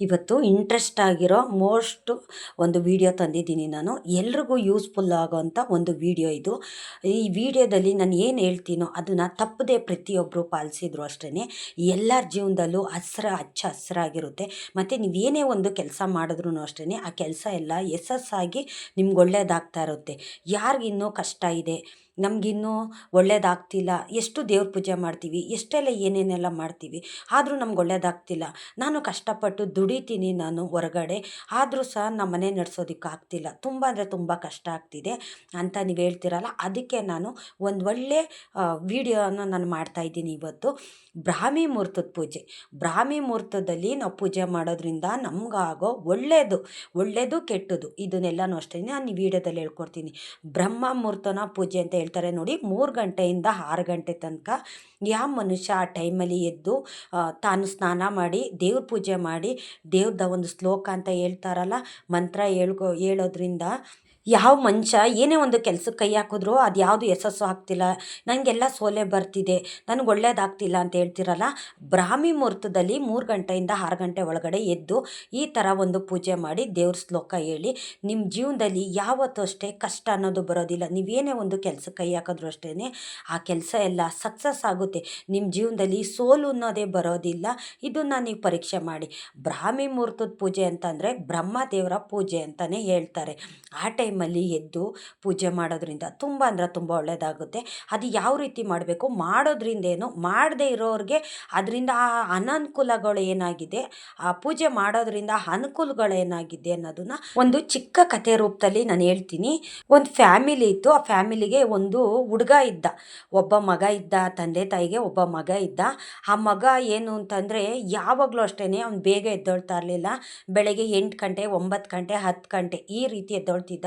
ಇವತ್ತು ಇಂಟ್ರೆಸ್ಟ್ ಆಗಿರೋ ಮೋಸ್ಟ್ ಒಂದು ವಿಡಿಯೋ ತಂದಿದ್ದೀನಿ ನಾನು. ಎಲ್ರಿಗೂ ಯೂಸ್ಫುಲ್ ಆಗೋವಂಥ ಒಂದು ವಿಡಿಯೋ ಇದು. ಈ ವಿಡಿಯೋದಲ್ಲಿ ನಾನು ಏನು ಹೇಳ್ತೀನೋ ಅದನ್ನು ತಪ್ಪದೇ ಪ್ರತಿಯೊಬ್ಬರು ಪಾಲಿಸಿದ್ರು ಅಷ್ಟೇ ಎಲ್ಲರ ಜೀವನದಲ್ಲೂ ಹಸ್ರ ಹಚ್ಚ ಹಸ್ರಾಗಿರುತ್ತೆ. ಮತ್ತು ನೀವೇನೇ ಒಂದು ಕೆಲಸ ಮಾಡಿದ್ರೂ ಅಷ್ಟೇ ಆ ಕೆಲಸ ಎಲ್ಲ ಯಶಸ್ಸಾಗಿ ನಿಮ್ಗೆ ಒಳ್ಳೆಯದಾಗ್ತಾ ಇರುತ್ತೆ. ಯಾರಿಗಿನ್ನೂ ಕಷ್ಟ ಇದೆ? ನಮಗಿನ್ನೂ ಒಳ್ಳೇದಾಗ್ತಿಲ್ಲ. ಎಷ್ಟು ದೇವ್ರ ಪೂಜೆ ಮಾಡ್ತೀವಿ, ಎಷ್ಟೆಲ್ಲ ಏನೇನೆಲ್ಲ ಮಾಡ್ತೀವಿ, ಆದರೂ ನಮ್ಗೆ ಒಳ್ಳೇದಾಗ್ತಿಲ್ಲ. ನಾನು ಕಷ್ಟಪಟ್ಟು ದುಡಿತೀನಿ ನಾನು ಹೊರಗಡೆ, ಆದರೂ ಸಹ ನಮ್ಮ ಮನೆ ನಡೆಸೋದಕ್ಕೆ ಆಗ್ತಿಲ್ಲ. ತುಂಬ ಅಂದರೆ ತುಂಬ ಕಷ್ಟ ಆಗ್ತಿದೆ ಅಂತ ನೀವು ಹೇಳ್ತೀರಲ್ಲ, ಅದಕ್ಕೆ ನಾನು ಒಂದು ಒಳ್ಳೆ ವಿಡಿಯೋನ ನಾನು ಮಾಡ್ತಾಯಿದ್ದೀನಿ ಇವತ್ತು. ಬ್ರಾಹ್ಮಿ ಮುಹೂರ್ತದ ಪೂಜೆ. ಬ್ರಾಹ್ಮಿ ಮುಹೂರ್ತದಲ್ಲಿ ನಾವು ಪೂಜೆ ಮಾಡೋದ್ರಿಂದ ನಮಗಾಗೋ ಒಳ್ಳೆಯದು ಒಳ್ಳೆಯದು ಕೆಟ್ಟದು ಇದನ್ನೆಲ್ಲನೂ ಅಷ್ಟೇ. ನಾನು ಈ ವಿಡಿಯೋದಲ್ಲಿ ಹೇಳ್ಕೊಡ್ತೀನಿ. ಬ್ರಹ್ಮ ಮುಹೂರ್ತನ ಪೂಜೆ ಅಂತ ಹೇಳ್ತಾರೆ ನೋಡಿ, ಮೂರು ಗಂಟೆಯಿಂದ ಆರು ಗಂಟೆ ತನಕ ಯಾವ ಮನುಷ್ಯ ಆ ಟೈಮಲ್ಲಿ ಎದ್ದು ತಾನು ಸ್ನಾನ ಮಾಡಿ, ದೇವ್ರ ಪೂಜೆ ಮಾಡಿ, ದೇವ್ರದ ಒಂದು ಶ್ಲೋಕ ಅಂತ ಹೇಳ್ತಾರಲ್ಲ, ಮಂತ್ರ ಹೇಳ್ಕೊ, ಹೇಳೋದ್ರಿಂದ ಯಾವ ಮನುಷ್ಯ ಏನೇ ಒಂದು ಕೆಲ್ಸಕ್ಕೆ ಕೈ ಹಾಕಿದ್ರು ಅದು ಯಾವುದು ಯಶಸ್ಸು ಆಗ್ತಿಲ್ಲ. ನನಗೆಲ್ಲ ಸೋಲೆ ಬರ್ತಿದೆ. ನನಗೆ ಒಳ್ಳೇದಾಗ್ತಿಲ್ಲ ಅಂತ ಹೇಳ್ತಿರಲ್ಲ? ಬ್ರಾಹ್ಮಿ ಮುಹೂರ್ತದಲ್ಲಿ ಮೂರು ಗಂಟೆಯಿಂದ ಆರು ಗಂಟೆ ಒಳಗಡೆ ಎದ್ದು ಈ ಥರ ಒಂದು ಪೂಜೆ ಮಾಡಿ ದೇವ್ರ ಶ್ಲೋಕ ಹೇಳಿ ನಿಮ್ಮ ಜೀವನದಲ್ಲಿ ಯಾವತ್ತೂ ಅಷ್ಟೇ ಕಷ್ಟ ಅನ್ನೋದು ಬರೋದಿಲ್ಲ. ನೀವೇನೇ ಒಂದು ಕೆಲಸ ಕೈ ಹಾಕಿದ್ರು ಅಷ್ಟೇ ಆ ಕೆಲಸ ಎಲ್ಲ ಸಕ್ಸಸ್ ಆಗುತ್ತೆ. ನಿಮ್ಮ ಜೀವನದಲ್ಲಿ ಸೋಲು ಅನ್ನೋದೇ ಬರೋದಿಲ್ಲ. ಇದನ್ನು ನೀವು ಪರೀಕ್ಷೆ ಮಾಡಿ. ಬ್ರಾಹ್ಮಿ ಮುಹೂರ್ತದ ಪೂಜೆ ಅಂತಂದರೆ ಬ್ರಹ್ಮದೇವರ ಪೂಜೆ ಅಂತಲೇ ಹೇಳ್ತಾರೆ. ಆ ಟೈಮ್ ಟೈಮಲ್ಲಿ ಎದ್ದು ಪೂಜೆ ಮಾಡೋದ್ರಿಂದ ತುಂಬ ಅಂದ್ರೆ ತುಂಬ ಒಳ್ಳೆಯದಾಗುತ್ತೆ ಅದು ಯಾವ ರೀತಿ ಮಾಡಬೇಕು? ಮಾಡೋದ್ರಿಂದ ಏನು? ಮಾಡದೇ ಇರೋರಿಗೆ ಅದರಿಂದ ಆ ಅನನುಕೂಲಗಳು ಏನಾಗಿದೆ? ಆ ಪೂಜೆ ಮಾಡೋದ್ರಿಂದ ಅನುಕೂಲಗಳೇನಾಗಿದೆ ಅನ್ನೋದನ್ನ ಒಂದು ಚಿಕ್ಕ ಕಥೆ ರೂಪದಲ್ಲಿ ನಾನು ಹೇಳ್ತೀನಿ. ಒಂದು ಫ್ಯಾಮಿಲಿ ಇತ್ತು. ಆ ಫ್ಯಾಮಿಲಿಗೆ ಒಂದು ಹುಡುಗ ಇದ್ದ. ಒಬ್ಬ ಮಗ ಇದ್ದ, ತಂದೆ ತಾಯಿಗೆ ಒಬ್ಬ ಮಗ ಇದ್ದ. ಆ ಮಗ ಏನು ಅಂತಂದರೆ ಯಾವಾಗಲೂ ಅಷ್ಟೇ ಅವ್ನು ಬೇಗ ಎದ್ದೊಳ್ತಾ ಇರಲಿಲ್ಲ. ಬೆಳಗ್ಗೆ ಎಂಟು ಗಂಟೆ, ಒಂಬತ್ತು ಗಂಟೆ, ಹತ್ತು ಗಂಟೆ ಈ ರೀತಿ ಎದ್ದೊಳ್ತಿದ್ದ.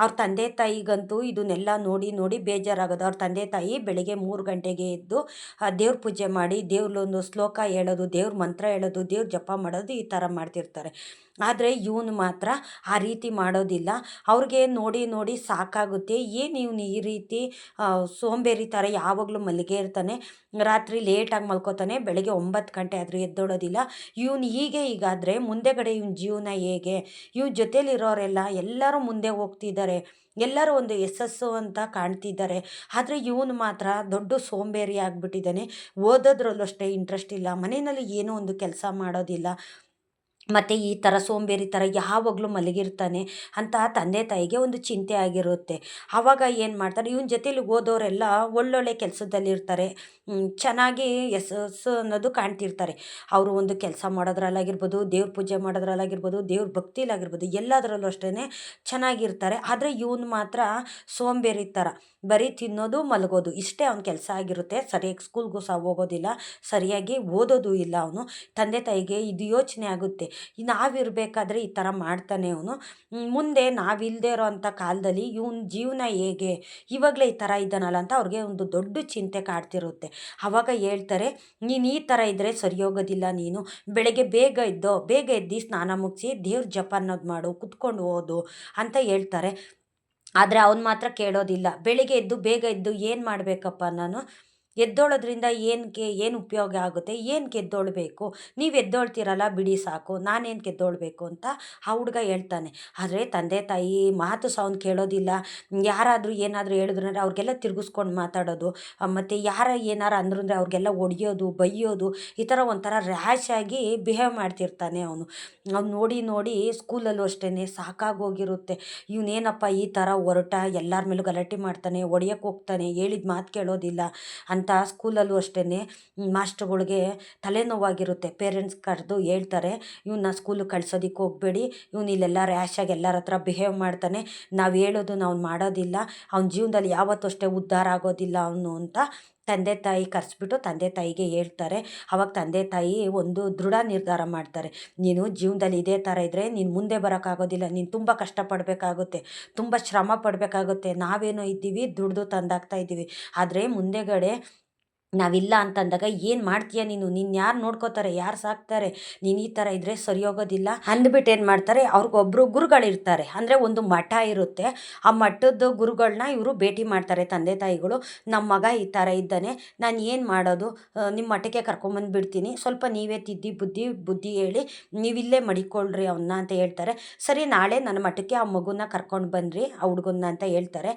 ಅವ್ರ ತಂದೆ ತಾಯಿಗಂತೂ ಇದನ್ನೆಲ್ಲ ನೋಡಿ ನೋಡಿ ಬೇಜಾರಾಗೋದು. ಅವ್ರ ತಂದೆ ತಾಯಿ ಬೆಳಗ್ಗೆ ಮೂರು ಗಂಟೆಗೆ ಎದ್ದು ದೇವ್ರ ಪೂಜೆ ಮಾಡಿ, ದೇವ್ರಲ್ಲೊಂದು ಶ್ಲೋಕ ಹೇಳೋದು, ದೇವ್ರ ಮಂತ್ರ ಹೇಳೋದು, ದೇವ್ರ ಜಪ ಮಾಡೋದು ಈ ಥರ ಮಾಡ್ತಿರ್ತಾರೆ. ಆದರೆ ಇವನು ಮಾತ್ರ ಆ ರೀತಿ ಮಾಡೋದಿಲ್ಲ. ಅವ್ರಿಗೆ ನೋಡಿ ನೋಡಿ ಸಾಕಾಗುತ್ತೆ. ಏನು ಇವನು ಈ ರೀತಿ ಸೋಂಬೇರಿ ಥರ ಯಾವಾಗಲೂ ಮಲ್ಲಿಗೆ ಇರ್ತಾನೆ, ರಾತ್ರಿ ಲೇಟಾಗಿ ಮಲ್ಕೋತಾನೆ, ಬೆಳಗ್ಗೆ ಒಂಬತ್ತು ಗಂಟೆ ಆದರೂ ಎದ್ದೋಡೋದಿಲ್ಲ ಇವನು ಹೀಗೆ ಈಗಾದರೆ ಮುಂದೆಗಡೆ ಇವನ ಜೀವನ ಹೇಗೆ, ಇವ್ನ ಜೊತೇಲಿರೋರೆಲ್ಲ ಎಲ್ಲರೂ ಮುಂದೆ ಹೋಗ್ತಿದ್ದಾರೆ. ಎಲ್ಲರೂ ಒಂದು ಯಶಸ್ಸು ಅಂತ ಕಾಣ್ತಿದ್ದಾರೆ. ಆದರೆ ಇವನು ಮಾತ್ರ ದೊಡ್ಡ ಸೋಂಬೇರಿ ಆಗಿಬಿಟ್ಟಿದ್ದಾನೆ. ಓದೋದ್ರಲ್ಲೂ ಅಷ್ಟೇ ಇಂಟ್ರೆಸ್ಟ್ ಇಲ್ಲ. ಮನೆಯಲ್ಲಿ ಏನೂ ಒಂದು ಕೆಲಸ ಮಾಡೋದಿಲ್ಲ. ಮತ್ತು ಈ ಥರ ಸೋಂಬೇರಿ ಥರ ಯಾವಾಗಲೂ ಮಲಗಿರ್ತಾನೆ ಅಂತ ತಂದೆ ತಾಯಿಗೆ ಒಂದು ಚಿಂತೆ ಆಗಿರುತ್ತೆ. ಆವಾಗ ಏನು ಮಾಡ್ತಾರೆ, ಇವನ ಜೊತೇಲಿ ಓದೋರೆಲ್ಲ ಒಳ್ಳೊಳ್ಳೆ ಕೆಲಸದಲ್ಲಿರ್ತಾರೆ. ಚೆನ್ನಾಗಿ ಯಶಸ್ಸು ಅನ್ನೋದು ಕಾಣ್ತಿರ್ತಾರೆ. ಅವರು ಒಂದು ಕೆಲಸ ಮಾಡೋದ್ರಲ್ಲಾಗಿರ್ಬೋದು, ದೇವ್ರ ಪೂಜೆ ಮಾಡೋದ್ರಲ್ಲಾಗಿರ್ಬೋದು, ದೇವ್ರ ಭಕ್ತಿಲಾಗಿರ್ಬೋದು, ಎಲ್ಲದರಲ್ಲೂ ಅಷ್ಟೇ ಚೆನ್ನಾಗಿರ್ತಾರೆ. ಆದರೆ ಇವನು ಮಾತ್ರ ಸೋಂಬೇರಿ ಥರ. ಬರೀ ತಿನ್ನೋದು, ಮಲಗೋದು, ಇಷ್ಟೇ ಅವ್ನ ಕೆಲಸ ಆಗಿರುತ್ತೆ. ಸರಿಯಾಗಿ ಸ್ಕೂಲ್ಗೂ ಸಹ ಹೋಗೋದಿಲ್ಲ, ಸರಿಯಾಗಿ ಓದೋದು ಇಲ್ಲ ಅವನು. ತಂದೆ ತಾಯಿಗೆ ಇದು ಯೋಚನೆ ಆಗುತ್ತೆ. ನಾವಿರಬೇಕಾದ್ರೆ ಈ ಥರ ಮಾಡ್ತಾನೆ ಅವನು. ಮುಂದೆ ನಾವಿಲ್ಲದೆ ಇರೋವಂಥ ಕಾಲದಲ್ಲಿ ಇವನ ಜೀವನ ಹೇಗೆ, ಇವಾಗಲೇ ಈ ಥರ ಇದ್ದಾನಲ್ಲ ಅಂತ ಅವ್ರಿಗೆ ಒಂದು ದೊಡ್ಡ ಚಿಂತೆ ಕಾಡ್ತಿರುತ್ತೆ. ಆವಾಗ ಹೇಳ್ತಾರೆ, ನೀನು ಈ ಥರ ಇದ್ದರೆ ಸರಿ ಹೋಗೋದಿಲ್ಲ ನೀನು. ಬೆಳಗ್ಗೆ ಬೇಗ ಇದ್ದೋ ಬೇಗ ಎದ್ದು ಸ್ನಾನ ಮುಗಿಸಿ ದೇವ್ರ ಜಪ ಅನ್ನೋದು ಮಾಡು, ಕುತ್ಕೊಂಡು ಓದು ಅಂತ ಹೇಳ್ತಾರೆ. ಆದರೆ ಅವನು ಮಾತ್ರ ಕೇಳೋದಿಲ್ಲ. ಬೆಳಿಗ್ಗೆ ಎದ್ದು, ಬೇಗ ಎದ್ದು ಏನು ಮಾಡಬೇಕಪ್ಪ ನಾನು? ಎದ್ದೋಳೋದ್ರಿಂದ ಏನಕ್ಕೆ ಏನು ಉಪಯೋಗ ಆಗುತ್ತೆ, ಏನು ಗೆದ್ದೋಳ್ಬೇಕು ನೀವು ಎದ್ದೋಳ್ತೀರಲ್ಲ ಬಿಡಿ ಸಾಕು, ನಾನೇನು ಗೆದ್ದೋಳ್ಬೇಕು ಅಂತ ಆ ಹುಡುಗ ಹೇಳ್ತಾನೆ. ಆದರೆ ತಂದೆ ತಾಯಿ ಮಾತು ಅವ್ನು ಕೇಳೋದಿಲ್ಲ. ಯಾರಾದರೂ ಏನಾದರೂ ಹೇಳಿದ್ರು ಅವ್ರಿಗೆಲ್ಲ ತಿರುಗಿಸ್ಕೊಂಡು ಮಾತಾಡೋದು, ಮತ್ತು ಯಾರ ಏನಾರು ಅಂದ್ರು ಅಂದರೆ ಅವ್ರಿಗೆಲ್ಲ ಒಡೆಯೋದು, ಬೈಯೋದು, ಈ ಥರ ಒಂಥರ ರ್ಯಾಶ್ ಆಗಿ ಬಿಹೇವ್ ಮಾಡ್ತಿರ್ತಾನೆ ಅವನು. ಅವ್ನು ನೋಡಿ ನೋಡಿ ಸ್ಕೂಲಲ್ಲೂ ಅಷ್ಟೇ ಸಾಕಾಗೋಗಿರುತ್ತೆ. ಇವನೇನಪ್ಪ ಈ ಥರ ಹೊರಟ ಎಲ್ಲರ ಮೇಲೂ ಗಲಾಟೆ ಮಾಡ್ತಾನೆ, ಒಡೆಯೋಕೆ ಹೋಗ್ತಾನೆ, ಹೇಳಿದ ಮಾತು ಕೇಳೋದಿಲ್ಲ ಅಂತ ಅಂತ ಸ್ಕೂಲಲ್ಲೂ ಅಷ್ಟೇ ಮಾಸ್ಟ್ರುಗಳಿಗೆ ತಲೆನೋವಾಗಿರುತ್ತೆ. ಪೇರೆಂಟ್ಸ್ ಕರೆದು ಹೇಳ್ತಾರೆ ಇವನ್ನ ಸ್ಕೂಲಿಗೆ ಕಳ್ಸೋದಕ್ಕೆ ಹೋಗಬೇಡಿ, ಇವ್ನು ಇಲ್ಲೆಲ್ಲ ರ್ಯಾಶಾಗಿ ಎಲ್ಲರ ಹತ್ರ ಬಿಹೇವ್ ಮಾಡ್ತಾನೆ, ನಾವು ಹೇಳೋದು ಅವ್ನು ಮಾಡೋದಿಲ್ಲ, ಅವ್ನ ಜೀವನದಲ್ಲಿ ಯಾವತ್ತೂ ಅಷ್ಟೇ ಉದ್ಧಾರ ಆಗೋದಿಲ್ಲ ಅವನು, ಅಂತ ತಂದೆ ತಾಯಿ ಕರೆಸ್ಬಿಟ್ಟು ತಂದೆ ತಾಯಿಗೆ ಹೇಳ್ತಾರೆ. ಅವಾಗ ತಂದೆ ತಾಯಿ ಒಂದು ದೃಢ ನಿರ್ಧಾರ ಮಾಡ್ತಾರೆ. ನೀನು ಜೀವನದಲ್ಲಿ ಇದೇ ಥರ ಇದ್ದರೆ ನೀನು ಮುಂದೆ ಬರೋಕ್ಕಾಗೋದಿಲ್ಲ. ನೀನು ತುಂಬ ಕಷ್ಟಪಡಬೇಕಾಗುತ್ತೆ. ತುಂಬ ಶ್ರಮ ಪಡಬೇಕಾಗುತ್ತೆ. ನಾವೇನೋ ಇದ್ದೀವಿ, ದುಡ್ದು ತಂದಾಗ್ತಾ ಇದ್ದೀವಿ. ಆದರೆ ಮುಂದೆಗಡೆ ನಾವಿಲ್ಲ ಅಂತಂದಾಗ ಏನು ಮಾಡ್ತೀಯ ನೀನು? ನಿನ್ನ ಯಾರು ನೋಡ್ಕೋತಾರೆ? ಯಾರು ಸಾಕ್ತಾರೆ? ನೀನು ಈ ಥರ ಇದ್ದರೆ ಸರಿ ಹೋಗೋದಿಲ್ಲ. ಅಂದ್ಬಿಟ್ಟು ಏನು ಮಾಡ್ತಾರೆ? ಅವ್ರಿಗೊಬ್ಬರು ಗುರುಗಳಿರ್ತಾರೆ. ಅಂದರೆ ಒಂದು ಮಠ ಇರುತ್ತೆ. ಆ ಮಠದ ಗುರುಗಳನ್ನ ಇವರು ಭೇಟಿ ಮಾಡ್ತಾರೆ ತಂದೆ ತಾಯಿಗಳು. ನಮ್ಮ ಮಗ ಈ ಥರ ಇದ್ದಾನೆ. ನಾನು ಏನು ಮಾಡೋದು? ನಿಮ್ಮ ಮಠಕ್ಕೆ ಕರ್ಕೊಂಬಂದ್ಬಿಡ್ತೀನಿ. ಸ್ವಲ್ಪ ನೀವೇ ತಿದ್ದಿ ಬುದ್ಧಿ ಬುದ್ಧಿ ಹೇಳಿ ನೀವಿಲ್ಲೇ ಮಡಿಕೊಳ್ಳ್ರಿ ಅವನ್ನ ಅಂತ ಹೇಳ್ತಾರೆ. ಸರಿ, ನಾಳೆ ನನ್ನ ಮಠಕ್ಕೆ ಆ ಮಗುನ ಕರ್ಕೊಂಡು ಬನ್ನಿರಿ ಆ ಹುಡುಗನ ಅಂತ ಹೇಳ್ತಾರೆ.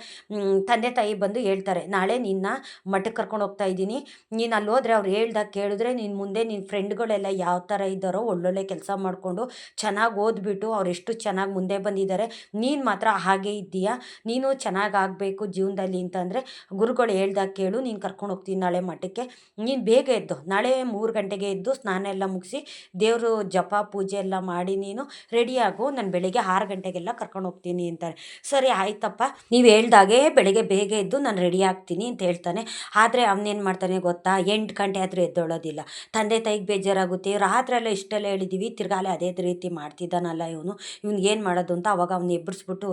ತಂದೆ ತಾಯಿ ಬಂದು ಹೇಳ್ತಾರೆ, ನಾಳೆ ನಿನ್ನ ಮಠಕ್ಕೆ ಕರ್ಕೊಂಡು ಹೋಗ್ತಾ ಇದ್ದೀನಿ. ನೀನು ಅಲ್ಲಿ ಹೋದ್ರೆ ಅವ್ರು ಹೇಳ್ದಾಗ ಕೇಳಿದ್ರೆ ನೀನು ಮುಂದೆ ನಿನ್ನ ಫ್ರೆಂಡ್ಗಳೆಲ್ಲ ಯಾವ ಥರ ಇದ್ದಾರೋ ಒಳ್ಳೊಳ್ಳೆ ಕೆಲಸ ಮಾಡಿಕೊಂಡು ಚೆನ್ನಾಗಿ ಓದ್ಬಿಟ್ಟು ಅವರೆಷ್ಟು ಚೆನ್ನಾಗಿ ಮುಂದೆ ಬಂದಿದ್ದಾರೆ ನೀನು ಮಾತ್ರ ಹಾಗೆ ಇದ್ದೀಯಾ? ನೀನು ಚೆನ್ನಾಗಿ ಆಗಬೇಕು ಜೀವನದಲ್ಲಿ ಅಂತಂದರೆ ಗುರುಗಳು ಹೇಳ್ದಾಗ ಕೇಳು, ನೀನು ಕರ್ಕೊಂಡು ಹೋಗ್ತೀನಿ ನಾಳೆ ಮಠಕ್ಕೆ. ನೀನು ಬೇಗ ಎದ್ದು, ನಾಳೆ ಮೂರು ಗಂಟೆಗೆ ಎದ್ದು ಸ್ನಾನ ಎಲ್ಲ ಮುಗಿಸಿ ದೇವರು ಜಪ ಪೂಜೆ ಎಲ್ಲ ಮಾಡಿ ನೀನು ರೆಡಿಯಾಗು ನಾನು ಬೆಳಿಗ್ಗೆ ಆರು ಗಂಟೆಗೆಲ್ಲ ಕರ್ಕೊಂಡು ಹೋಗ್ತೀನಿ ಅಂತಾರೆ. ಸರಿ ಆಯ್ತಪ್ಪ, ನೀವು ಹೇಳ್ದಾಗೆ ಬೆಳಗ್ಗೆ ಬೇಗ ಎದ್ದು ನಾನು ರೆಡಿ ಆಗ್ತೀನಿ ಅಂತ ಹೇಳ್ತಾನೆ. ಆದರೆ ಅವನೇನು ಮಾಡ್ತಾನೆ ಗೊತ್ತಾ? ಎಂಟು ಗಂಟೆ ಆದರೂ ಎದ್ದೊಳೋದಿಲ್ಲ. ತಂದೆ ತಾಯಿಗೆ ಬೇಜಾರಾಗುತ್ತೆ. ರಾತ್ರಿ ಎಲ್ಲ ಇಷ್ಟೆಲ್ಲ ಹೇಳಿದ್ದೀವಿ ತಿರ್ಗಾಲೆ ಅದೇ ರೀತಿ ಮಾಡ್ತಿದ್ದಾನಲ್ಲ ಇವನು. ಇವ್ನಿಗೆ ಏನು ಮಾಡೋದು ಅಂತ ಅವಾಗ ಅವ್ನು ಎಬ್ಬರಿಸ್ಬಿಟ್ಟು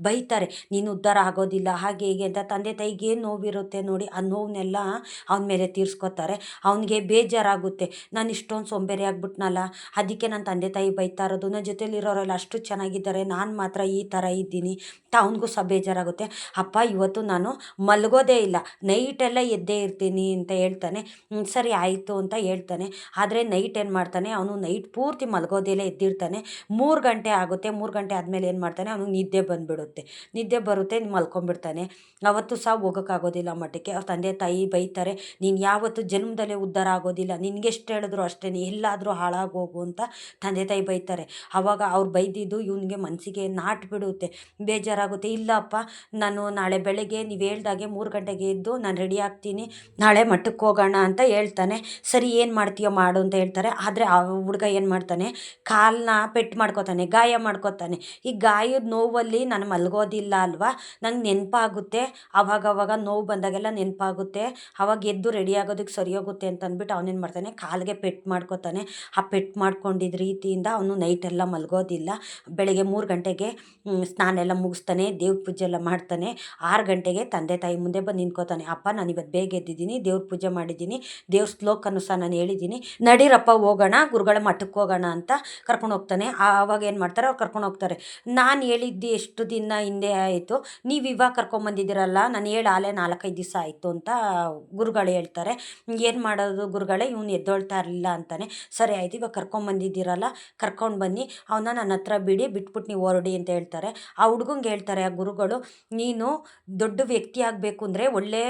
ಬೈತಾರೆ. ನೀನು ಉದ್ಧಾರ ಆಗೋದಿಲ್ಲ. ಹಾಗೆ ಹೀಗೆ ಅಂತ ತಂದೆ ತಾಯಿಗೆ ಏನು ನೋವಿರುತ್ತೆ ನೋಡಿ, ಆ ನೋವನ್ನೆಲ್ಲ ಅವನ ಮೇಲೆ ತೀರ್ಸ್ಕೊತಾರೆ. ಅವನಿಗೆ ಬೇಜಾರಾಗುತ್ತೆ. ನಾನು ಇಷ್ಟೊಂದು ಸೋಂಬೇರಿ ಆಗ್ಬಿಟ್ನಲ್ಲ. ಅದಕ್ಕೆ ನನ್ನ ತಂದೆ ತಾಯಿ ಬೈತಾ ಇರೋದು. ನನ್ನ ಜೊತೆಲಿರೋರೆಲ್ಲ ಅಷ್ಟು ಚೆನ್ನಾಗಿದ್ದಾರೆ. ನಾನು ಮಾತ್ರ ಈ ಥರ ಇದ್ದೀನಿ. ಅವನಿಗೂ ಸಹ ಬೇಜಾರಾಗುತ್ತೆ. ಅಪ್ಪ, ಇವತ್ತು ನಾನು ಮಲಗೋದೇ ಇಲ್ಲ. ನೈಟೆಲ್ಲ ಎದ್ದೇ ಇರ್ತೀನಿ. ಅಂತ ಹೇಳ್ತಾನೆ. ಸರಿ ಆಯಿತು ಅಂತ ಹೇಳ್ತಾನೆ. ಆದರೆ ನೈಟ್ ಏನು ಮಾಡ್ತಾನೆ? ಅವನು ನೈಟ್ ಪೂರ್ತಿ ಮಲಗೋದೇಲೆ ಎದ್ದಿರ್ತಾನೆ. ಮೂರು ಗಂಟೆ ಆಗುತ್ತೆ. ಮೂರು ಗಂಟೆ ಆದಮೇಲೆ ಏನು ಮಾಡ್ತಾನೆ? ಅವನಿಗೆ ನಿದ್ದೆ ಬಂದುಬಿಡುತ್ತೆ. ನಿದ್ದೆ ಬರುತ್ತೆ ಮಲ್ಕೊಂಬಿಡ್ತಾನೆ ಅವತ್ತು ಸಹ ಹೋಗೋಕ್ಕಾಗೋದಿಲ್ಲ ಮಠಕ್ಕೆ. ಅವ್ರ ತಂದೆ ತಾಯಿ ಬೈತಾರೆ, ನೀನು ಯಾವತ್ತು ಜನ್ಮದಲ್ಲೇ ಉದ್ಧಾರ ಆಗೋದಿಲ್ಲ. ನಿನಗೆಷ್ಟು ಹೇಳಿದ್ರು ಅಷ್ಟೇ. ಎಲ್ಲಾದರೂ ಹಾಳಾಗೋಗು ಅಂತ ತಂದೆ ತಾಯಿ ಬೈತಾರೆ. ಆವಾಗ ಅವ್ರು ಬೈದಿದ್ದು ಇವನಿಗೆ ಮನಸ್ಸಿಗೆ ನಾಟ್ ಬಿಡುತ್ತೆ ಬೇಜಾರಾಗುತ್ತೆ. ಇಲ್ಲಪ್ಪ, ನಾನು ನಾಳೆ ಬೆಳಗ್ಗೆ ನೀವು ಹೇಳ್ದಾಗೆ ಮೂರು ಗಂಟೆಗೆ ಎದ್ದು ನಾನು ರೆಡಿ ಆಗ್ತೀನಿ. ನಾಳೆ ಮಠಕ್ಕೆ ಹೋಗೋಣ ಅಂತ ಹೇಳ್ತಾನೆ. ಸರಿ, ಏನು ಮಾಡ್ತೀಯೋ ಮಾಡು ಅಂತ ಹೇಳ್ತಾರೆ. ಆದರೆ ಆ ಹುಡುಗ ಏನು ಮಾಡ್ತಾನೆ? ಕಾಲನ್ನ ಪೆಟ್ಟು ಮಾಡ್ಕೋತಾನೆ, ಗಾಯ ಮಾಡ್ಕೋತಾನೆ. ಈ ಗಾಯದ ನೋವಲ್ಲಿ ನಾನು ಮಲಗೋದಿಲ್ಲ ಅಲ್ವಾ? ನಂಗೆ ನೆನಪಾಗುತ್ತೆ. ಅವಾಗವಾಗ ನೋವು ಬಂದಾಗೆಲ್ಲ ನೆನಪಾಗುತ್ತೆ. ಅವಾಗ ಎದ್ದು ರೆಡಿ ಆಗೋದಕ್ಕೆ ಸರಿ ಹೋಗುತ್ತೆ ಅಂತ ಅಂದ್ಬಿಟ್ಟು ಅವನೇನು ಮಾಡ್ತಾನೆ? ಕಾಲಿಗೆ ಪೆಟ್ಟು ಮಾಡ್ಕೋತಾನೆ. ಆ ಪೆಟ್ಟು ಮಾಡ್ಕೊಂಡಿದ್ದ ರೀತಿಯಿಂದ ಅವನು ನೈಟೆಲ್ಲ ಮಲಗೋದಿಲ್ಲ. ಬೆಳಗ್ಗೆ ಮೂರು ಗಂಟೆಗೆ ಸ್ನಾನ ಎಲ್ಲ ಮುಗಿಸ್ತಾನೆ, ದೇವ್ರ ಪೂಜೆ ಎಲ್ಲ ಮಾಡ್ತಾನೆ. ಆರು ಗಂಟೆಗೆ ತಂದೆ ತಾಯಿ ಮುಂದೆ ಬಂದು ನಿಂತ್ಕೋತಾನೆ. ಅಪ್ಪ, ನಾನು ಇವತ್ತು ಬೇಗ ಎದ್ದಿದ್ದೀನಿ ದೇವ್ರ ಪೂಜೆ ಮಾಡಿದ್ದೀನಿ. ದೇವ್ರ ಶ್ಲೋಕನೂ ಸಹ ನಾನು ಹೇಳಿದ್ದೀನಿ. ನಡೀರಪ್ಪ, ಹೋಗೋಣ, ಗುರುಗಳ ಮಠಕ್ಕೆ ಹೋಗೋಣ ಅಂತ ಕರ್ಕೊಂಡು ಹೋಗ್ತಾನೆ. ಆವಾಗ ಏನು ಮಾಡ್ತಾರೆ? ಅವ್ರು ಕರ್ಕೊಂಡು ಹೋಗ್ತಾರೆ. ನಾನು ಹೇಳಿದ್ದು ಎಷ್ಟು ದಿನ ಹಿಂದೆ ಆಯಿತು. ನೀವು ಇವಾಗ ಕರ್ಕೊಂಬಂದಿದ್ದೀರಲ್ಲ ನಾನು ಹೇಳಿ ಆಲೆ ನಾಲ್ಕೈದು ದಿವಸ ಆಯಿತು ಅಂತ ಗುರುಗಳು ಹೇಳ್ತಾರೆ. ಏನು ಮಾಡೋದು ಗುರುಗಳೇ? ಇವನು ಎದ್ದೊಳ್ತಾ ಇರಲಿಲ್ಲ ಅಂತಾನೆ. ಸರಿ ಆಯಿತು, ಇವಾಗ ಕರ್ಕೊಂಬಂದಿದ್ದೀರಲ್ಲ ಕರ್ಕೊಂಡು ಬನ್ನಿ. ಅವನ್ನ ನನ್ನ ಹತ್ರ ಬಿಡಿ ಬಿಟ್ಬಿಟ್ಟು ನೀವು ಹೊರಡಿ ಅಂತ ಹೇಳ್ತಾರೆ. ಆ ಹುಡುಗಂಗೆ ಹೇಳ್ತಾರೆ ಆ ಗುರುಗಳು, ನೀನು ದೊಡ್ಡ ವ್ಯಕ್ತಿ ಆಗಬೇಕು ಅಂದರೆ ಒಳ್ಳೆ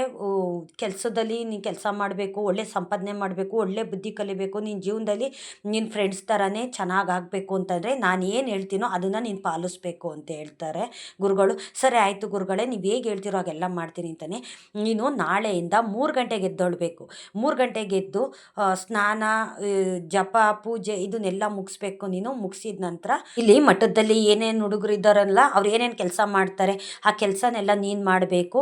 ಕೆಲಸದಲ್ಲಿ ಕೆಲಸ ಮಾಡಬೇಕು, ಒಳ್ಳೆ ಸಂಪಾದನೆ ಮಾಡಬೇಕು, ಒಳ್ಳೆ ಬುದ್ಧಿ ಕಲಿಬೇಕು ನಿನ್ನ ಜೀವನದಲ್ಲಿ ನಿನ್ನ ಫ್ರೆಂಡ್ಸ್ ಥರನೇ ಚೆನ್ನಾಗಿ ಆಗಬೇಕು ಅಂತಂದರೆ ನಾನು ಏನು ಹೇಳ್ತೀನೋ ಅದನ್ನು ನೀನು ಪಾಲಿಸ್ಬೇಕು ಅಂತ ಹೇಳ್ತಾರೆ ಗುರುಗಳು. ಸರಿ ಆಯಿತು ಗುರುಗಳೇ, ನೀವು ಹೇಗೆ ಹೇಳ್ತಿರೋ ಹಾಗೆಲ್ಲ ಮಾಡ್ತೀನಿ ಅಂತಾನೆ. ನೀನು ನಾಳೆಯಿಂದ ಮೂರು ಗಂಟೆಗೆ ಎದ್ದೊಳ್ಬೇಕು. ಮೂರು ಗಂಟೆಗೆ ಎದ್ದು ಸ್ನಾನ ಜಪ, ಪೂಜೆ ಇದನ್ನೆಲ್ಲ ಮುಗಿಸ್ಬೇಕು ನೀನು. ಮುಗಿಸಿದ ನಂತರ ಇಲ್ಲಿ ಮಠದಲ್ಲಿ ಏನೇನು ಹುಡುಗರು ಇದ್ದಾರಲ್ಲ, ಅವ್ರು ಏನೇನು ಕೆಲಸ ಮಾಡ್ತಾರೆ, ಆ ಕೆಲಸನೆಲ್ಲ ನೀನು ಮಾಡಬೇಕು.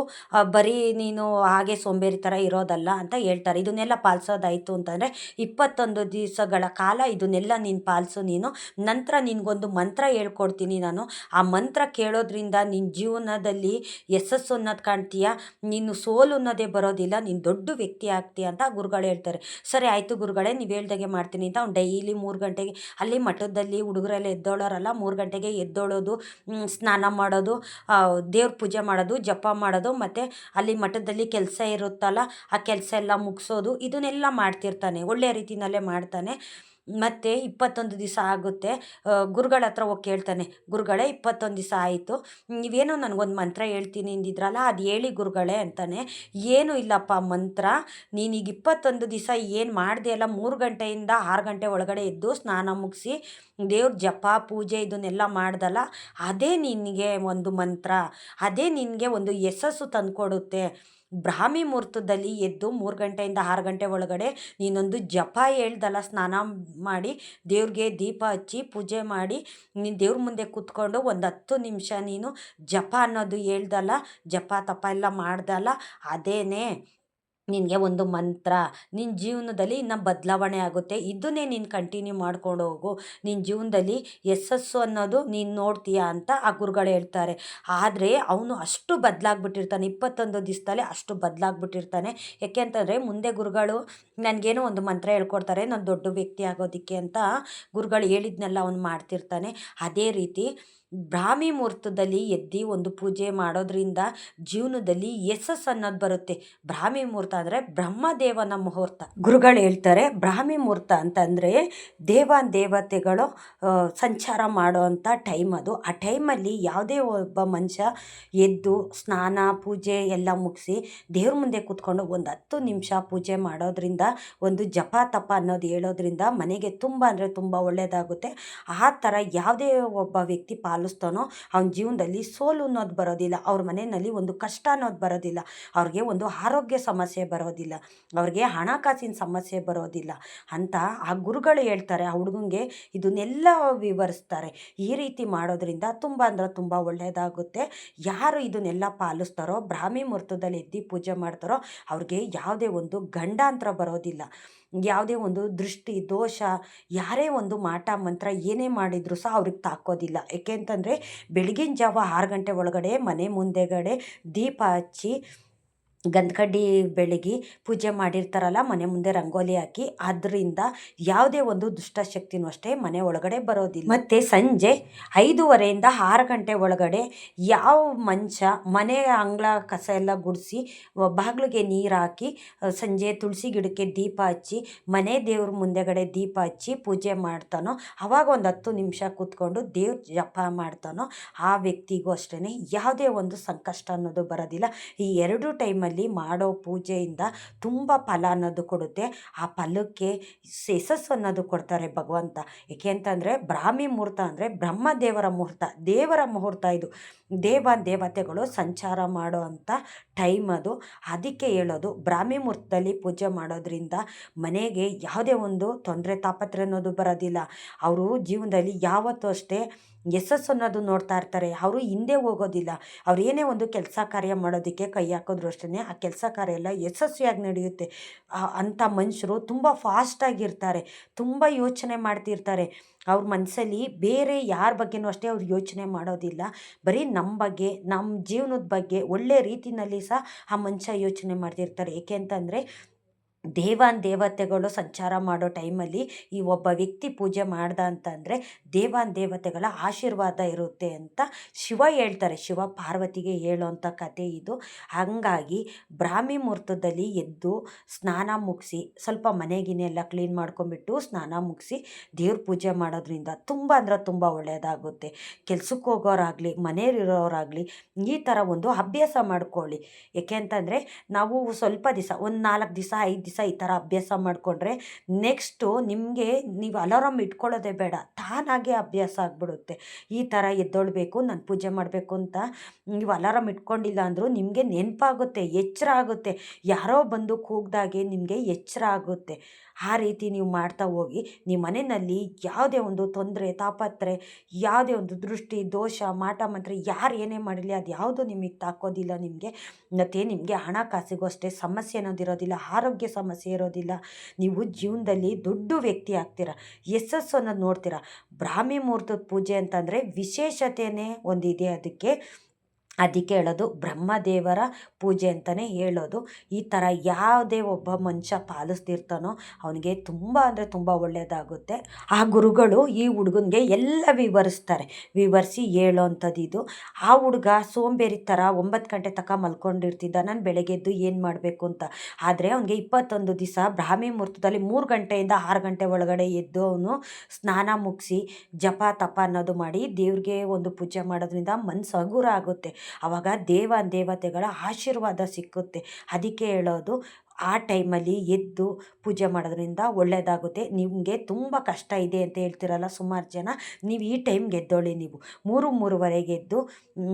ಬರೀ ನೀನು ಹಾಗೆ ಸೋಂಬೇರಿ ಥರ ಇರೋದಲ್ಲ ಅಂತ ಹೇಳ್ತಾರೆ. ಇದನ್ನೆಲ್ಲ ಪಾಲಿಸೋದಾಯಿತು ಅಂತಂದರೆ ಇಪ್ಪತ್ತೊಂದು ದಿವಸಗಳ ಕಾಲ ಇದನ್ನೆಲ್ಲ ನೀನು ಪಾಲಿಸು ನೀನು. ನಂತರ ನಿನಗೊಂದು ಮಂತ್ರ ಹೇಳ್ಕೊಡ್ತೀನಿ ನಾನು. ಆ ಮಂತ್ರ ಕೇಳೋದ್ರಿಂದ ನಿನ್ನ ಜೀವನದಲ್ಲಿ ಯಶಸ್ಸು ಅನ್ನೋದು ಕಾಣ್ತೀಯ? ನೀನು ಸೋಲು ಅನ್ನೋದೇ ಬರೋದಿಲ್ಲ. ನೀನು ದೊಡ್ಡ ವ್ಯಕ್ತಿ ಆಗ್ತೀಯ ಅಂತ ಗುರುಗಳು ಹೇಳ್ತಾರೆ. ಸರಿ, ಆಯಿತು ಗುರುಗಳೇ, ನೀವು ಹೇಳ್ದಾಗೆ ಮಾಡ್ತೀನಿ ಅಂತ ಅವ್ನು ಡೈಲಿ ಮೂರು ಗಂಟೆಗೆ ಅಲ್ಲಿ ಮಠದಲ್ಲಿ ಹುಡುಗರೆಲ್ಲ ಎದ್ದೋಳೋರಲ್ಲ, ಮೂರು ಗಂಟೆಗೆ ಎದ್ದೋಳೋದು ಸ್ನಾನ ಮಾಡೋದು ದೇವ್ರ ಪೂಜೆ ಮಾಡೋದು, ಜಪ ಮಾಡೋದು, ಮತ್ತು ಅಲ್ಲಿ ಮಠದಲ್ಲಿ ಕೆಲಸ ಇರುತ್ತಲ್ಲ, ಆ ಕೆಲಸ ಎಲ್ಲ ಮುಗಿಸೋದು ಇದನ್ನೆಲ್ಲ ಮಾಡ್ತಿರ್ತಾನೆ ಒಳ್ಳೆಯ ರೀತಿಯಲ್ಲೇ ಮಾಡ್ತಾನೆ. ಮತ್ತು ಇಪ್ಪತ್ತೊಂದು ದಿವಸ ಆಗುತ್ತೆ. ಗುರುಗಳ ಹತ್ರ ಹೋಗಿ ಕೇಳ್ತಾನೆ, ಗುರುಗಳೇ, ಇಪ್ಪತ್ತೊಂದು ದಿವಸ ಆಯಿತು. ನೀವೇನೋ ನನಗೊಂದು ಮಂತ್ರ ಹೇಳ್ತೀನಿ ಅಂದಿದ್ರಲ್ಲ, ಅದು ಹೇಳಿ ಗುರುಗಳೇ ಅಂತಾನೆ. ಏನೂ ಇಲ್ಲಪ್ಪ, ಮಂತ್ರ. ನೀನೀಗ ಇಪ್ಪತ್ತೊಂದು ದಿವಸ ಏನು ಮಾಡಿದೆ ಅಲ್ಲ ಮೂರು ಗಂಟೆಯಿಂದ ಆರು ಗಂಟೆ ಒಳಗಡೆ ಎದ್ದು ಸ್ನಾನ ಮುಗಿಸಿ, ದೇವ್ರ ಜಪ, ಪೂಜೆ ಇದನ್ನೆಲ್ಲ ಮಾಡ್ದಲ್ಲ, ಅದೇ ನಿನಗೆ ಒಂದು ಮಂತ್ರ. ಅದೇ ನಿನಗೆ ಒಂದು ಯಶಸ್ಸು ತಂದುಕೊಡುತ್ತೆ. ಬ್ರಾಹ್ಮಿ ಮುಹೂರ್ತದಲ್ಲಿ ಎದ್ದು ಮೂರು ಗಂಟೆಯಿಂದ ಆರು ಗಂಟೆ ಒಳಗಡೆ ನೀನೊಂದು ಜಪ ಹೇಳ್ದಲ್ಲ, ಸ್ನಾನ ಮಾಡಿ ದೇವ್ರಿಗೆ ದೀಪ ಹಚ್ಚಿ ಪೂಜೆ ಮಾಡಿ ನೀನು ದೇವ್ರ ಮುಂದೆ ಕೂತ್ಕೊಂಡು ಒಂದು ಹತ್ತು ನಿಮಿಷ ನೀನು ಜಪ ಅನ್ನೋದು ಹೇಳ್ದಲ್ಲ, ಜಪ ತಪ ಎಲ್ಲ ಮಾಡ್ದಲ್ಲ, ಅದೇನೇ ನಿನಗೆ ಒಂದು ಮಂತ್ರ ನಿನ್ನ ಜೀವನದಲ್ಲಿ ಇನ್ನು ಬದಲಾವಣೆ ಆಗುತ್ತೆ. ಇದನ್ನೇ ನೀನು ಕಂಟಿನ್ಯೂ ಮಾಡ್ಕೊಂಡು ಹೋಗು. ನಿನ್ನ ಜೀವನದಲ್ಲಿ ಯಶಸ್ಸು ಅನ್ನೋದು ನೀನು ನೋಡ್ತೀಯ ಅಂತ ಆ ಗುರುಗಳು ಹೇಳ್ತಾರೆ. ಆದರೆ ಅವನು ಅಷ್ಟು ಬದಲಾಗ್ಬಿಟ್ಟಿರ್ತಾನೆ. ಇಪ್ಪತ್ತೊಂದು ದಿವಸದಲ್ಲೇ ಅಷ್ಟು ಬದಲಾಗ್ಬಿಟ್ಟಿರ್ತಾನೆ. ಯಾಕೆ ಅಂತಂದರೆ ಮುಂದೆ ಗುರುಗಳು ನನಗೇನೋ ಒಂದು ಮಂತ್ರ ಹೇಳ್ಕೊಡ್ತಾರೆ. ನಾನು ದೊಡ್ಡ ವ್ಯಕ್ತಿ ಆಗೋದಕ್ಕೆ ಅಂತ ಗುರುಗಳು ಹೇಳಿದ್ನೆಲ್ಲ ಅವನು ಮಾಡ್ತಿರ್ತಾನೆ. ಅದೇ ರೀತಿ ಬ್ರಾಹ್ಮಿ ಮುಹೂರ್ತದಲ್ಲಿ ಎದ್ದು ಒಂದು ಪೂಜೆ ಮಾಡೋದ್ರಿಂದ ಜೀವನದಲ್ಲಿ ಯಶಸ್ಸು ಅನ್ನೋದು ಬರುತ್ತೆ. ಬ್ರಾಹ್ಮಿ ಮುಹೂರ್ತ ಅಂದರೆ ಬ್ರಹ್ಮದೇವನ ಮುಹೂರ್ತ. ಗುರುಗಳು ಹೇಳ್ತಾರೆ, ಬ್ರಾಹ್ಮಿ ಮುಹೂರ್ತ ಅಂತಂದರೆ ದೇವ ದೇವತೆಗಳು ಸಂಚಾರ ಮಾಡೋ ಅಂಥ ಟೈಮ್ ಅದು. ಆ ಟೈಮಲ್ಲಿ ಯಾವುದೇ ಒಬ್ಬ ಮನುಷ್ಯ ಎದ್ದು ಸ್ನಾನ, ಪೂಜೆ ಎಲ್ಲ ಮುಗಿಸಿ ದೇವ್ರ ಮುಂದೆ ಕೂತ್ಕೊಂಡು ಒಂದು ಹತ್ತು ನಿಮಿಷ ಪೂಜೆ ಮಾಡೋದ್ರಿಂದ, ಒಂದು ಜಪ ತಪ ಅನ್ನೋದು ಹೇಳೋದ್ರಿಂದ ಮನೆಗೆ ತುಂಬ ಅಂದರೆ ತುಂಬ ಒಳ್ಳೆಯದಾಗುತ್ತೆ ಆ ಥರ ಯಾವುದೇ ಒಬ್ಬ ವ್ಯಕ್ತಿ ಪಾಲಿಸ್ತಾನೋ ಅವನ ಜೀವನದಲ್ಲಿ ಸೋಲು ಅನ್ನೋದು ಬರೋದಿಲ್ಲ, ಅವ್ರ ಮನೆಯಲ್ಲಿ ಒಂದು ಕಷ್ಟ ಅನ್ನೋದು ಬರೋದಿಲ್ಲ, ಅವ್ರಿಗೆ ಒಂದು ಆರೋಗ್ಯ ಸಮಸ್ಯೆ ಬರೋದಿಲ್ಲ, ಅವ್ರಿಗೆ ಹಣಕಾಸಿನ ಸಮಸ್ಯೆ ಬರೋದಿಲ್ಲ ಅಂತ ಆ ಗುರುಗಳು ಹೇಳ್ತಾರೆ, ಆ ಹುಡುಗನಿಗೆ ಇದನ್ನೆಲ್ಲ ವಿವರಿಸ್ತಾರೆ. ಈ ರೀತಿ ಮಾಡೋದ್ರಿಂದ ತುಂಬ ಅಂದ್ರೆ ತುಂಬ ಒಳ್ಳೆಯದಾಗುತ್ತೆ ಯಾರು ಇದನ್ನೆಲ್ಲ ಪಾಲಿಸ್ತಾರೋ, ಬ್ರಾಹ್ಮಿ ಮುಹೂರ್ತದಲ್ಲಿ ಎದ್ದು ಪೂಜೆ ಮಾಡ್ತಾರೋ, ಅವ್ರಿಗೆ ಯಾವುದೇ ಒಂದು ಗಂಡಾಂತರ ಬರೋದಿಲ್ಲ. ಯಾವುದೇ ಒಂದು ದೃಷ್ಟಿ, ದೋಷ, ಯಾರೇ ಒಂದು ಮಾಟ, ಮಂತ್ರ ಏನೇ ಮಾಡಿದರೂ ಸಹ ಅವ್ರಿಗೆ ತಾಕೋದಿಲ್ಲ. ಯಾಕೆ ಅಂತಂದರೆ ಬೆಳಗಿನ ಜಾವ ಆರು ಗಂಟೆ ಒಳಗಡೆ ಮನೆ ಮುಂದೆಗಡೆ ದೀಪ ಹಚ್ಚಿ ಗಂಧಕಡ್ಡಿ ಬೆಳಗಿ ಪೂಜೆ ಮಾಡಿರ್ತಾರಲ್ಲ, ಮನೆ ಮುಂದೆ ರಂಗೋಲಿ ಹಾಕಿ, ಅದರಿಂದ ಯಾವುದೇ ಒಂದು ದುಷ್ಟಶಕ್ತಿನೂ ಅಷ್ಟೇ ಮನೆ ಒಳಗಡೆ ಬರೋದಿಲ್ಲ. ಮತ್ತು ಸಂಜೆ ಐದೂವರೆಯಿಂದ ಆರು ಗಂಟೆ ಒಳಗಡೆ ಯಾವ ಮಂಚ, ಮನೆ ಅಂಗಳ ಕಸ ಎಲ್ಲ ಗುಡಿಸಿ ಬಾಗಿಲಿಗೆ ನೀರು ಹಾಕಿ ಸಂಜೆ ತುಳಸಿ ಗಿಡಕ್ಕೆ ದೀಪ ಹಚ್ಚಿ, ಮನೆ ದೇವ್ರ ಮುಂದೆಗಡೆ ದೀಪ ಹಚ್ಚಿ ಪೂಜೆ ಮಾಡ್ತಾನೋ, ಅವಾಗ ಒಂದು ಹತ್ತು ನಿಮಿಷ ಕೂತ್ಕೊಂಡು ದೇವ್ರ ಜಪ ಮಾಡ್ತಾನೋ, ಆ ವ್ಯಕ್ತಿಗೂ ಅಷ್ಟೇ ಯಾವುದೇ ಒಂದು ಸಂಕಷ್ಟ ಅನ್ನೋದು ಬರೋದಿಲ್ಲ. ಈ ಎರಡು ಟೈಮಲ್ಲಿ ಮಾಡೋ ಪೂಜೆಯಿಂದ ತುಂಬ ಫಲ ಅನ್ನೋದು ಕೊಡುತ್ತೆ. ಆ ಫಲಕ್ಕೆ ಯಶಸ್ಸು ಅನ್ನೋದು ಕೊಡ್ತಾರೆ ಭಗವಂತ. ಏಕೆ ಅಂತಂದರೆ ಬ್ರಾಹ್ಮಿ ಮುಹೂರ್ತ ಅಂದರೆ ಬ್ರಹ್ಮ ದೇವರ ಮುಹೂರ್ತ ದೇವರ ಮುಹೂರ್ತ ಇದು. ದೇವ ದೇವತೆಗಳು ಸಂಚಾರ ಮಾಡೋ ಅಂಥ ಟೈಮ್ ಅದು. ಅದಕ್ಕೆ ಹೇಳೋದು ಬ್ರಾಹ್ಮಿ ಮುಹೂರ್ತದಲ್ಲಿ ಪೂಜೆ ಮಾಡೋದ್ರಿಂದ ಮನೆಗೆ ಯಾವುದೇ ಒಂದು ತೊಂದರೆ ತಾಪತ್ರೆ ಅನ್ನೋದು ಬರೋದಿಲ್ಲ. ಅವರು ಜೀವನದಲ್ಲಿ ಯಾವತ್ತೂ ಅಷ್ಟೇ ಯಶಸ್ಸು ಅನ್ನೋದು ನೋಡ್ತಾ ಇರ್ತಾರೆ. ಅವರು ಹಿಂದೆ ಹೋಗೋದಿಲ್ಲ. ಅವ್ರು ಏನೇ ಒಂದು ಕೆಲಸ ಕಾರ್ಯ ಮಾಡೋದಕ್ಕೆ ಕೈ ಹಾಕಿದ್ರು ಅಷ್ಟೇ ಆ ಕೆಲಸ ಕಾರ್ಯ ಎಲ್ಲ ಯಶಸ್ವಿಯಾಗಿ ನಡೆಯುತ್ತೆ. ಅಂಥ ಮನುಷ್ಯರು ತುಂಬ ಫಾಸ್ಟಾಗಿರ್ತಾರೆ ತುಂಬ ಯೋಚನೆ ಮಾಡ್ತಿರ್ತಾರೆ. ಅವ್ರ ಮನಸ್ಸಲ್ಲಿ ಬೇರೆ ಯಾರ ಬಗ್ಗೆನೂ ಅಷ್ಟೇ ಅವ್ರು ಯೋಚನೆ ಮಾಡೋದಿಲ್ಲ. ಬರೀ ನಮ್ಮ ಬಗ್ಗೆ ನಮ್ಮ ಜೀವನದ ಬಗ್ಗೆ ಒಳ್ಳೆ ರೀತಿಯಲ್ಲಿ ಸಹ ಆ ಮನುಷ್ಯ ಯೋಚನೆ ಮಾಡ್ತಿರ್ತಾರೆ. ಏಕೆ ಅಂತಂದರೆ ದೇವಾನ್ ದೇವತೆಗಳು ಸಂಚಾರ ಮಾಡೋ ಟೈಮಲ್ಲಿ ಈ ಒಬ್ಬ ವ್ಯಕ್ತಿ ಪೂಜೆ ಮಾಡ್ದ ಅಂತಂದರೆ ದೇವಾನ್ ದೇವತೆಗಳ ಆಶೀರ್ವಾದ ಇರುತ್ತೆ ಅಂತ ಶಿವ ಹೇಳ್ತಾರೆ. ಶಿವ ಪಾರ್ವತಿಗೆ ಹೇಳೋವಂಥ ಕತೆ ಇದು. ಹಾಗಾಗಿ ಬ್ರಾಹ್ಮಿ ಮುಹೂರ್ತದಲ್ಲಿ ಎದ್ದು ಸ್ನಾನ ಮುಗಿಸಿ ಸ್ವಲ್ಪ ಮನೆಗಿನೆಲ್ಲ ಕ್ಲೀನ್ ಮಾಡ್ಕೊಂಬಿಟ್ಟು ಸ್ನಾನ ಮುಗಿಸಿ ದೇವ್ರ ಪೂಜೆ ಮಾಡೋದ್ರಿಂದ ತುಂಬ ಅಂದ್ರೆ ತುಂಬ ಒಳ್ಳೆಯದಾಗುತ್ತೆ. ಕೆಲ್ಸಕ್ಕೆ ಹೋಗೋರಾಗಲಿ, ಮನೆಯಲ್ಲಿರೋರಾಗಲಿ ಈ ಥರ ಒಂದು ಅಭ್ಯಾಸ ಮಾಡ್ಕೊಳ್ಳಿ. ಯಾಕೆ ಅಂತಂದರೆ ನಾವು ಸ್ವಲ್ಪ ದಿವಸ, ಒಂದು ನಾಲ್ಕು ದಿವಸ, ಐದು ಈ ಥರ ಅಭ್ಯಾಸ ಮಾಡಿಕೊಂಡ್ರೆ ನೆಕ್ಸ್ಟು ನಿಮಗೆ ನೀವು ಅಲಾರಾಮ್ ಇಟ್ಕೊಳ್ಳೋದೇ ಬೇಡ, ತಾನಾಗೆ ಅಭ್ಯಾಸ ಆಗಿಬಿಡುತ್ತೆ. ಈ ಥರ ಎದ್ದೊಳ್ಬೇಕು, ನಾನು ಪೂಜೆ ಮಾಡಬೇಕು ಅಂತ ನೀವು ಅಲಾರಾಮ್ ಇಟ್ಕೊಂಡಿಲ್ಲ ಅಂದರೂ ನಿಮಗೆ ನೆನಪಾಗುತ್ತೆ, ಎಚ್ಚರ ಆಗುತ್ತೆ. ಯಾರೋ ಬಂದು ಕೂಗ್ದಾಗೆ ನಿಮಗೆ ಎಚ್ಚರ ಆಗುತ್ತೆ. ಆ ರೀತಿ ನೀವು ಮಾಡ್ತಾ ಹೋಗಿ ನಿಮ್ಮ ಮನೆಯಲ್ಲಿ ಯಾವುದೇ ಒಂದು ತೊಂದರೆ ತಾಪತ್ರೆ ಯಾವುದೇ ಒಂದು ದೃಷ್ಟಿ, ದೋಷ, ಮಾಟ, ಮಂತ್ರ ಯಾರು ಏನೇ ಮಾಡಲಿ ಅದು ಯಾವುದು ನಿಮಗೆ ತಾಕೋದಿಲ್ಲ ನಿಮಗೆ. ಮತ್ತು ನಿಮಗೆ ಹಣಕಾಸಿಗೂ ಅಷ್ಟೇ ಸಮಸ್ಯೆ ಅನ್ನೋದಿರೋದಿಲ್ಲ ಆರೋಗ್ಯ ಸಮಸ್ಯೆ ಇರೋದಿಲ್ಲ. ನೀವು ಜೀವನದಲ್ಲಿ ದೊಡ್ಡ ವ್ಯಕ್ತಿ ಆಗ್ತೀರ, ಯಶಸ್ಸು ಅನ್ನೋದು ನೋಡ್ತೀರ. ಬ್ರಾಹ್ಮಿ ಮುಹೂರ್ತದ ಪೂಜೆ ಅಂತಂದರೆ ವಿಶೇಷತೆಯೇ ಒಂದಿದೆ ಅದಕ್ಕೆ. ಅದಕ್ಕೆ ಹೇಳೋದು ಬ್ರಹ್ಮದೇವರ ಪೂಜೆ ಅಂತಲೇ ಹೇಳೋದು. ಈ ಥರ ಯಾವುದೇ ಒಬ್ಬ ಮನುಷ್ಯ ಪಾಲಿಸ್ತಿರ್ತಾನೋ ಅವನಿಗೆ ತುಂಬ ಅಂದರೆ ತುಂಬ ಒಳ್ಳೆಯದಾಗುತ್ತೆ ಆ ಗುರುಗಳು ಈ ಹುಡುಗನಿಗೆ ಎಲ್ಲ ವಿವರಿಸ್ತಾರೆ. ವಿವರಿಸಿ ಹೇಳೋ ಅಂಥದ್ದು ಇದು. ಆ ಹುಡುಗ ಸೋಂಬೇರಿ ಥರ ಒಂಬತ್ತು ಗಂಟೆ ತನಕ ಮಲ್ಕೊಂಡಿರ್ತಿದ್ದ, ನಾನು ಬೆಳಗ್ಗೆ ಎದ್ದು ಏನು ಮಾಡಬೇಕು ಅಂತ. ಆದರೆ ಅವನಿಗೆ ಇಪ್ಪತ್ತೊಂದು ದಿವಸ ಬ್ರಾಹ್ಮಿ ಮುಹೂರ್ತದಲ್ಲಿ ಮೂರು ಗಂಟೆಯಿಂದ ಆರು ಗಂಟೆ ಒಳಗಡೆ ಎದ್ದು ಅವನು ಸ್ನಾನ ಮುಗಿಸಿ ಜಪ ತಪ ಅನ್ನೋದು ಮಾಡಿ ದೇವ್ರಿಗೆ ಒಂದು ಪೂಜೆ ಮಾಡೋದ್ರಿಂದ ಮನಸ್ಸು ಹಗುರ ಆಗುತ್ತೆ. ಆವಾಗ ದೇವ ದೇವತೆಗಳ ಆಶೀರ್ವಾದ ಸಿಕ್ಕುತ್ತೆ. ಅದಕ್ಕೆ ಹೇಳೋದು ಆ ಟೈಮಲ್ಲಿ ಎದ್ದು ಪೂಜೆ ಮಾಡೋದ್ರಿಂದ ಒಳ್ಳೆಯದಾಗುತ್ತೆ ನಿಮಗೆ ತುಂಬ ಕಷ್ಟ ಇದೆ ಅಂತ ಹೇಳ್ತಿರಲ್ಲ ಸುಮಾರು ಜನ. ನೀವು ಈ ಟೈಮ್ಗೆ ಗೆದ್ದೊಳ್ಳಿ ನೀವು. ಮೂರು, ಮೂರುವರೆಗೆ ಎದ್ದು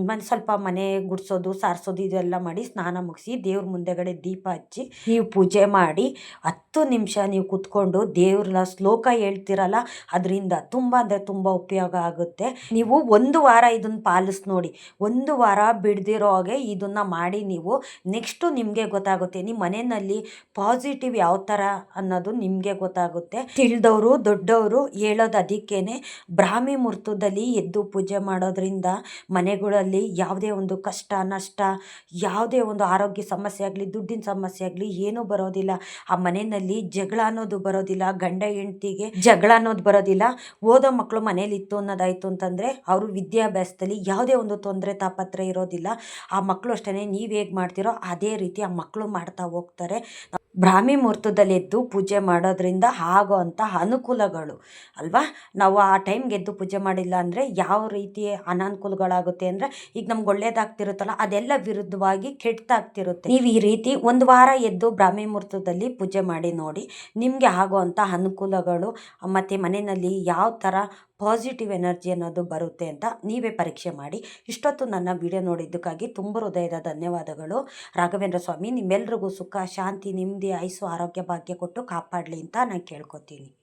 ಮನೆ, ಸ್ವಲ್ಪ ಮನೆ ಗುಡಿಸೋದು, ಸಾರಿಸೋದು ಇದೆಲ್ಲ ಮಾಡಿ ಸ್ನಾನ ಮುಗಿಸಿ ದೇವ್ರ ಮುಂದೆಗಡೆ ದೀಪ ಹಚ್ಚಿ ನೀವು ಪೂಜೆ ಮಾಡಿ ಹತ್ತು ನಿಮಿಷ ನೀವು ಕುತ್ಕೊಂಡು ದೇವ್ರನ್ನ ಶ್ಲೋಕ ಹೇಳ್ತಿರಲ್ಲ ಅದರಿಂದ ತುಂಬ ಅಂದರೆ ತುಂಬ ಉಪಯೋಗ ಆಗುತ್ತೆ. ನೀವು ಒಂದು ವಾರ ಇದನ್ನು ಪಾಲಿಸ್ ನೋಡಿ. ಒಂದು ವಾರ ಬಿಡ್ದಿರೋ ಹಾಗೆ ಇದನ್ನು ಮಾಡಿ ನೀವು ನೆಕ್ಸ್ಟು ನಿಮಗೆ ಗೊತ್ತಾಗುತ್ತೆ. ನಿಮ್ಮ ಮನೆಯಲ್ಲಿ ಪಾಸಿಟಿವ್ ಯಾವ ಥರ ಅನ್ನೋದು ನಿಮಗೆ ಗೊತ್ತಾಗುತ್ತೆ. ತಿಳಿದವರು, ದೊಡ್ಡವರು ಹೇಳೋದು ಅದಕ್ಕೇನೆ. ಬ್ರಾಹ್ಮಿ ಮುಹೂರ್ತದಲ್ಲಿ ಎದ್ದು ಪೂಜೆ ಮಾಡೋದ್ರಿಂದ ಮನೆಗಳಲ್ಲಿ ಯಾವುದೇ ಒಂದು ಕಷ್ಟ, ನಷ್ಟ, ಯಾವುದೇ ಒಂದು ಆರೋಗ್ಯ ಸಮಸ್ಯೆ ಆಗಲಿ, ದುಡ್ಡಿನ ಸಮಸ್ಯೆ ಆಗಲಿ ಏನೂ ಬರೋದಿಲ್ಲ. ಆ ಮನೆಯಲ್ಲಿ ಜಗಳ ಅನ್ನೋದು ಬರೋದಿಲ್ಲ. ಗಂಡ ಹೆಂಡ್ತಿಗೆ ಜಗಳ ಅನ್ನೋದು ಬರೋದಿಲ್ಲ. ಓದೋ ಮಕ್ಕಳು ಮನೇಲಿ ಇತ್ತು ಅನ್ನೋದಾಯ್ತು ಅಂತಂದರೆ ಅವರು ವಿದ್ಯಾಭ್ಯಾಸದಲ್ಲಿ ಯಾವುದೇ ಒಂದು ತೊಂದರೆ ತಾಪತ್ರ ಇರೋದಿಲ್ಲ. ಆ ಮಕ್ಕಳು ಅಷ್ಟೇ ನೀವು ಹೇಗೆ ಮಾಡ್ತೀರೋ ಅದೇ ರೀತಿ ಆ ಮಕ್ಕಳು ಮಾಡ್ತಾ ಹೋಗ್ತಾರೆ. 嗯。ಬ್ರಾಹ್ಮಿ ಮುಹೂರ್ತದಲ್ಲಿ ಎದ್ದು ಪೂಜೆ ಮಾಡೋದ್ರಿಂದ ಆಗೋ ಅಂಥ ಅನುಕೂಲಗಳು, ಅಲ್ವಾ? ನಾವು ಆ ಟೈಮ್ಗೆ ಎದ್ದು ಪೂಜೆ ಮಾಡಿಲ್ಲ ಅಂದರೆ ಯಾವ ರೀತಿ ಅನಾನುಕೂಲಗಳಾಗುತ್ತೆ ಅಂದರೆ ಈಗ ನಮ್ಗೆ ಒಳ್ಳೇದಾಗ್ತಿರುತ್ತಲ್ಲ, ಅದೆಲ್ಲ ವಿರುದ್ಧವಾಗಿ ಕೆಟ್ಟದಾಗ್ತಿರುತ್ತೆ. ನೀವು ಈ ರೀತಿ ಒಂದು ವಾರ ಎದ್ದು ಬ್ರಾಹ್ಮಿ ಮುಹೂರ್ತದಲ್ಲಿ ಪೂಜೆ ಮಾಡಿ ನೋಡಿ, ನಿಮಗೆ ಆಗುವಂಥ ಅನುಕೂಲಗಳು, ಮತ್ತು ಮನೆಯಲ್ಲಿ ಯಾವ ಥರ ಪಾಸಿಟಿವ್ ಎನರ್ಜಿ ಅನ್ನೋದು ಬರುತ್ತೆ ಅಂತ ನೀವೇ ಪರೀಕ್ಷೆ ಮಾಡಿ. ಇಷ್ಟೊತ್ತು ನನ್ನ ವಿಡಿಯೋ ನೋಡಿದ್ದಕ್ಕಾಗಿ ತುಂಬ ಹೃದಯದ ಧನ್ಯವಾದಗಳು. ರಾಘವೇಂದ್ರ ಸ್ವಾಮಿ ನಿಮ್ಮೆಲ್ಲರಿಗೂ ಸುಖ, ಶಾಂತಿ ನೆಮ್ಮದಿ ಆಯುಸ್ಸು ಆರೋಗ್ಯ ಭಾಗ್ಯ ಕೊಟ್ಟು ಕಾಪಾಡಲಿ ಅಂತ ನಾನು ಕೇಳ್ಕೊತೀನಿ.